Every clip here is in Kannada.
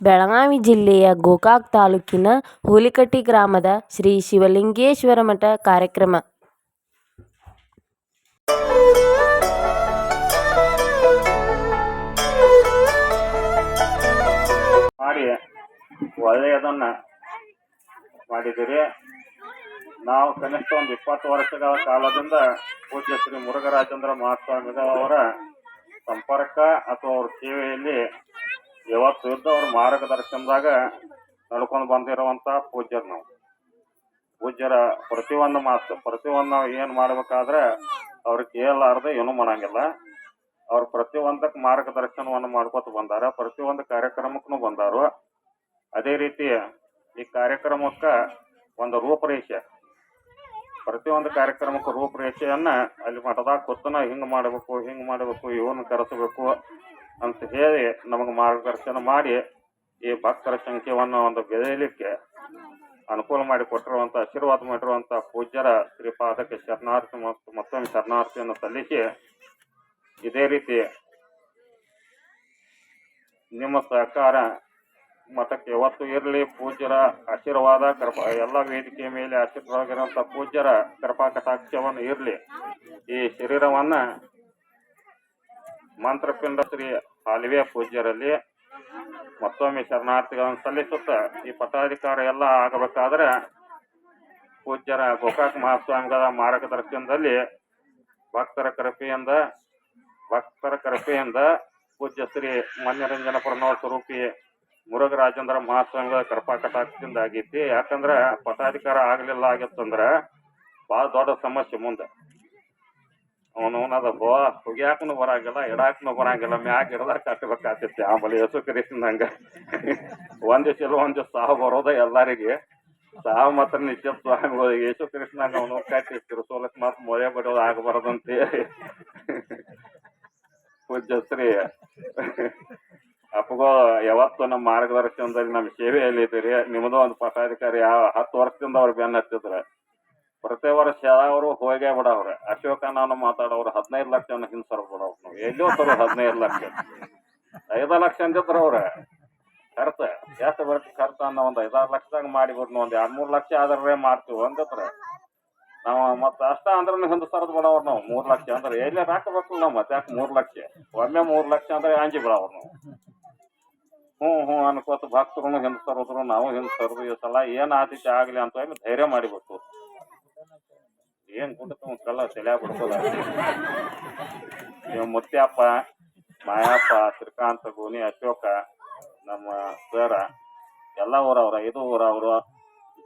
ಬೆಳಗಾವಿ ಜಿಲ್ಲೆಯ ಗೋಕಾಕ್ ತಾಲೂಕಿನ ಹುಲಿಕಟ್ಟಿ ಗ್ರಾಮದ ಶ್ರೀ ಶಿವಲಿಂಗೇಶ್ವರ ಮಠ ಕಾರ್ಯಕ್ರಮ. ಮಾಡಿ ಒಳ್ಳೆಯದನ್ನ ಮಾಡಿದಿರಿ ನಾವು ಕನಿಷ್ಠ ಒಂದು ಇಪ್ಪತ್ತು ವರ್ಷಗಳ ಕಾಲದಿಂದ ಪೂಜ್ಯ ಶ್ರೀ ಮುರುಘರಾಜೇಂದ್ರ ಮಹಾಸ್ವಾಮಿಗಳವರ ಸಂಪರ್ಕ ಅಥವಾ ಅವ್ರ ಸೇವೆಯಲ್ಲಿ ಯಾವತ್ತು ಇದ್ದ ಅವ್ರ ಮಾರ್ಗದರ್ಶನದಾಗ ನಡ್ಕೊಂಡು ಬಂದಿರುವಂತ ಪೂಜ್ಯರು ನಾವು. ಪೂಜ್ಯರ ಪ್ರತಿಯೊಂದು ಮಾತು ಪ್ರತಿಯೊಂದು ನಾವು ಏನು ಮಾಡ್ಬೇಕಾದ್ರೆ ಅವ್ರಿಗೆ ಕೇಳಲಾರ್ದೆ ಏನೂ ಮಾಡಂಗಿಲ್ಲ. ಅವ್ರು ಪ್ರತಿಯೊಂದಕ್ಕೆ ಮಾರ್ಗದರ್ಶನವನ್ನು ಮಾಡ್ಕೊತ ಬಂದಾರ, ಪ್ರತಿಯೊಂದು ಕಾರ್ಯಕ್ರಮಕ್ಕೂ ಬಂದಾರು. ಅದೇ ರೀತಿ ಈ ಕಾರ್ಯಕ್ರಮಕ್ಕೆ ಒಂದು ರೂಪರೇಷೆ. ಪ್ರತಿಯೊಂದು ಕಾರ್ಯಕ್ರಮಕ್ಕೂ ರೂಪರೇಷೆಯನ್ನ ಅಲ್ಲಿ ಮಠದಾಗ ಕೂತನ ಹಿಂಗೆ ಮಾಡಬೇಕು ಹಿಂಗೆ ಮಾಡಬೇಕು ಇವನ್ನ ಕರೆಸಬೇಕು. ಅಂತ ಹೇಳಿ ನಮಗೆ ಮಾರ್ಗದರ್ಶನ ಮಾಡಿ ಈ ಭಕ್ತರ ಸಂಖ್ಯೆಯನ್ನು ಒಂದು ಬೆಳೆಯಲಿಕ್ಕೆ ಅನುಕೂಲ ಮಾಡಿ ಕೊಟ್ಟಿರುವಂತ, ಆಶೀರ್ವಾದ ಮಾಡಿರುವಂಥ ಪೂಜ್ಯರ ಶ್ರೀಪಾದಕ್ಕೆ ಶರಣಾರ್ಥಿ ಮತ್ತು ಮತ್ತೊಮ್ಮೆ ಶರಣಾರ್ಥಿಯನ್ನು ಸಲ್ಲಿಸಿ ಇದೇ ರೀತಿ ನಿಮ್ಮ ಸಹಕಾರ ಮತಕ್ಕೆ ಯಾವತ್ತು ಇರಲಿ. ಪೂಜ್ಯರ ಆಶೀರ್ವಾದ, ಕೃಪಾ, ಎಲ್ಲ ವೇದಿಕೆಯ ಮೇಲೆ ಆಶೀರ್ವಾದ ಪೂಜ್ಯರ ಕೃಪಾ ಕಟಾಕ್ಷವನ್ನು ಇರಲಿ. ಈ ಶರೀರವನ್ನ ಮಂತ್ರಪಿಂಡ ಶ್ರೀ ಹಾಲಿವೆ ಪೂಜ್ಯರಲ್ಲಿ ಮತ್ತೊಮ್ಮೆ ಶರಣಾರ್ಥಿಗಳನ್ನು ಸಲ್ಲಿಸುತ್ತಾ ಈ ಪಟ್ಟಾಧಿಕಾರ ಎಲ್ಲ ಆಗಬೇಕಾದ್ರೆ ಪೂಜ್ಯರ ಗೋಕಾಕ್ ಮಹಾಸ್ವಾಮಿಗಳ ಮಾರ್ಗದರ್ಶನದಲ್ಲಿ ಭಕ್ತರ ಕೃಪೆಯಿಂದ ಭಕ್ತರ ಕೃಪೆಯಿಂದ ಪೂಜ್ಯ ಶ್ರೀ ಮನ್ಯರಂಜನಪುರನವರ ಸ್ವರೂಪಿ ಮುರುಘರಾಜೇಂದ್ರ ಮಹಾಸ್ವಾಮಿಗಳ ಕೃಪಾ ಕಟಾಕ್ಷದಿಂದ ಆಗೈತಿ ಯಾಕಂದ್ರೆ ಪಟ್ಟಾಧಿಕಾರ ಆಗಲಿಲ್ಲ ಆಗಿತ್ತಂದ್ರೆ ಬಹಳ ದೊಡ್ಡ ಸಮಸ್ಯೆ ಮುಂದೆ. ಅವನು ಅದ ಬೋ ಹುಗ್ಯಾಕನು ಬರಂಗಿಲ್ಲ, ಇಡಾಕನು ಬರಂಗಿಲ್ಲ, ಮ್ಯಾಗ ಇಡದ ಕಟ್ಟಬೇಕಾಗ್ತೈತಿ ಆಮೇಲೆ ಯೇಸು ಕರಿಸಿದಂಗ ಒಂದ್ ದಿವಸ ಇಲ್ಲ ಒಂದ್ ದಿವಸ ಸಾವು ಬರೋದ ಎಲ್ಲರಿಗೆ. ಸಾವು ಮಾತ್ರ ನಿಶ್ಚಿತ ಸ್ವಾಮಿಗಳು. ಯೇಸು ಕೃಷ್ಣಂಗ ಅವನು ಕಟ್ಟಿ ತಿರುಸೋಲಕ್ ಮಾತ್ರ ಮೊರೆ ಬಿಡೋದು ಆಗಬಾರದಂತೆ. ಪೂಜ್ಯಶ್ರೀ ಶ್ರೀ. ಅಪ್ಪಗೋ, ಯಾವತ್ತು ನಮ್ಮ ಮಾರ್ಗದರ್ಶನದಲ್ಲಿ ನಮ್ಮ ಸೇವೆಯಲ್ಲಿ ಇದ್ದೀರಿ ನಿಮ್ಮದು ಒಂದು ಪಟ್ಟಾಧಿಕಾರಿ ಯಾವ ಹತ್ತು ವರ್ಷದಿಂದ ಅವ್ರು ಬೆನ್ನ ಹತ್ತಿದ್ರ. ಪ್ರತಿ ವರ್ಷ ಅವರು ಹೋಗೇ ಬಿಡವ್ರೆ. ಅಶೋಕ ನಾನು ಮಾತಾಡೋರು ಹದಿನೈದು ಲಕ್ಷ ಹಿಂಸರ್ ಬಿಡವ್ರು ನಾವು. ಎಲ್ಲಿ ಹೋಗ್ತಾರ ಹದಿನೈದು ಲಕ್ಷ. ಐದು ಲಕ್ಷ ಅಂದಿದ್ರ ಅವ್ರ. ಖರ್ಚು. ಎಷ್ಟು ಬರುತ್ತೆ ಖರ್ಚು ಅನ್ನೋ ಒಂದು ಐದಾರು ಲಕ್ಷದಾಗ ಮಾಡಿ ಬಿಡ್ನು ಒಂದು ಎರಡು ಮೂರು ಲಕ್ಷ ಆದ್ರೆ ಮಾಡ್ತೀವಿ ಅಂದಿದ್ರೆ ನಾವು ಮತ್ತೆ ಅಷ್ಟ ಅಂದ್ರೆ ಹಿಂದೆ ಸರದ್ ಬಿಡವ್ರು ನಾವು. ಮೂರು ಲಕ್ಷ ಅಂದ್ರೆ ಎಲ್ಲೇ ಹಾಕಬೇಕು ನಾವು ಮತ್ತೆ ಯಾಕೆ ಮೂರು ಲಕ್ಷ? ಒಮ್ಮೆ ಮೂರು ಲಕ್ಷ ಅಂದ್ರೆ ಆಂಜಿ ಬಿಡವ್ರು ನಾವು. ಹ್ಞೂ ಹ್ಞೂ ಅನ್ಕೋತ ಭಕ್ತರು ಹಿಂದೆ ಸರೋದ್ರು ನಾವು ಹಿಂದೆ ಸರದು ಈ ಸಲ ಏನ್ ಆತಿಥ್ಯ ಆಗ್ಲಿ ಅಂತ ಹೇಳಿ ಧೈರ್ಯ ಮಾಡಿಬಿಟ್ಟು ಏನ್ ಕುಂತ ಕಲ್ಲ ತಲೆ ಬಿಡ್ತದ ನೀವು ಮುತ್ಯಪ್ಪ, ಮಾಯಪ್ಪ, ಶ್ರೀಕಾಂತ ಗೋನಿ ಅಶೋಕ, ನಮ್ಮ ಸರ ಎಲ್ಲ ಊರವ್ರ ಇದು ಊರವ್ರು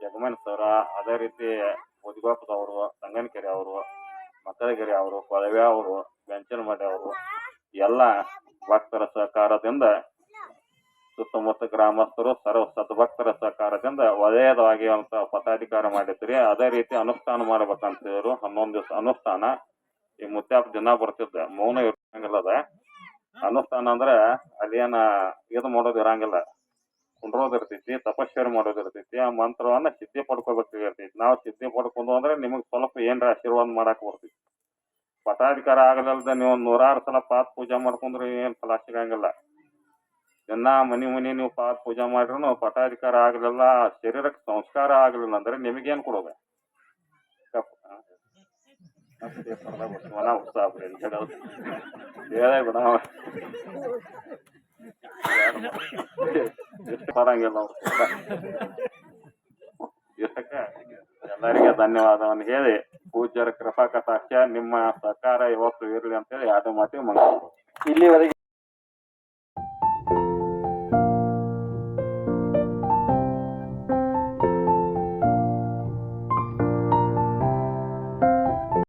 ಜಗಮನ್ ಸರ ಅದೇ ರೀತಿ ಮುದ್ಗೋಪದವರು ಸಂಗನಕೆರೆ ಅವರು, ಮಕ್ಕಳಗೆರೆ ಅವರು ಕೊಳವೆ ಅವರು ಬೆಂಚನಮಡಿ ಅವರು, ಎಲ್ಲ ಭಕ್ತರ ಸಹಕಾರದಿಂದ ಸುತ್ತಮುತ್ತ ಗ್ರಾಮಸ್ಥರು ಸರ್ವ ಸದ್ಭಕ್ತರ ಒಳ್ಳೆಯದಾಗಿ ಅಂತ ಪದಾಧಿಕಾರ ಮಾಡಿದ್ರಿ. ಅದೇ ರೀತಿ ಅನುಷ್ಠಾನ ಮಾಡ್ಬೇಕಂತ ಹೇಳಿದ್ರು ಹನ್ನೊಂದು ದಿವಸ ಅನುಷ್ಠಾನ. ಈ ಮುತ್ಯಾಪ್ ದಿನ ಬರ್ತಿದ್ದ. ಮೌನ ಇರಂಗಿಲ್ಲ ಅದ ಅನುಷ್ಠಾನ ಅಂದ್ರೆ ಅಲ್ಲಿ ಏನ ಇದು ಮಾಡೋದು ಇರಂಗಿಲ್ಲ. ಕುಂಡ್ರೋದಿರ್ತೈತಿ ತಪಸ್ವಿ ತಪಶ್ಚರ್ಯ ಮಾಡೋದ್ ಆ ಮಂತ್ರವನ್ನ ಸಿದ್ಧಿ ಪಡ್ಕೋಬೇಕಾಗಿರ್ತೈತಿ ನಾವು ಸಿದ್ಧಿ ಪಡ್ಕೊಂಡು ಅಂದ್ರೆ ನಿಮಗ್ ಸ್ವಲ್ಪ ಏನ್ರ ಆಶೀರ್ವಾದ ಮಾಡಕ್ ಬರ್ತೈತಿ. ಪಟಾಧಿಕಾರ ಆಗಲಲ್ದ ನೀವು ನೂರಾರು ಸಲ ಪಾತ್ ಪೂಜೆ ಮಾಡ್ಕೊಂಡ್ರೆ ಏನ್ ಫಲ ಸಿಗಂಗಿಲ್ಲ. ದಿನ ಮನೆ ಮನೆ ನೀವು ಪಾದ ಪೂಜೆ ಮಾಡ್ರೂ ಪಟಾಧಿಕಾರ ಆಗ್ಲಿಲ್ಲ, ಶರೀರಕ್ಕೆ ಸಂಸ್ಕಾರ ಆಗ್ಲಿಲ್ಲ ಅಂದ್ರೆ ನಿಮಗೇನ್ ಕೊಡೋದ? ಎಲ್ಲರಿಗೆ ಧನ್ಯವಾದವನ್ನು ಹೇಳಿ, ಪೂಜ್ಯರ ಕೃಪಾ ಕಟಾಕ್ಷ, ನಿಮ್ಮ ಸಹಕಾರ ಇವತ್ತು ಇರಲಿ ಅಂತೇಳಿ ಎರಡು ಮಾತಿಗೆ ಮಂಗ ಇಲ್ಲಿವರೆಗೆ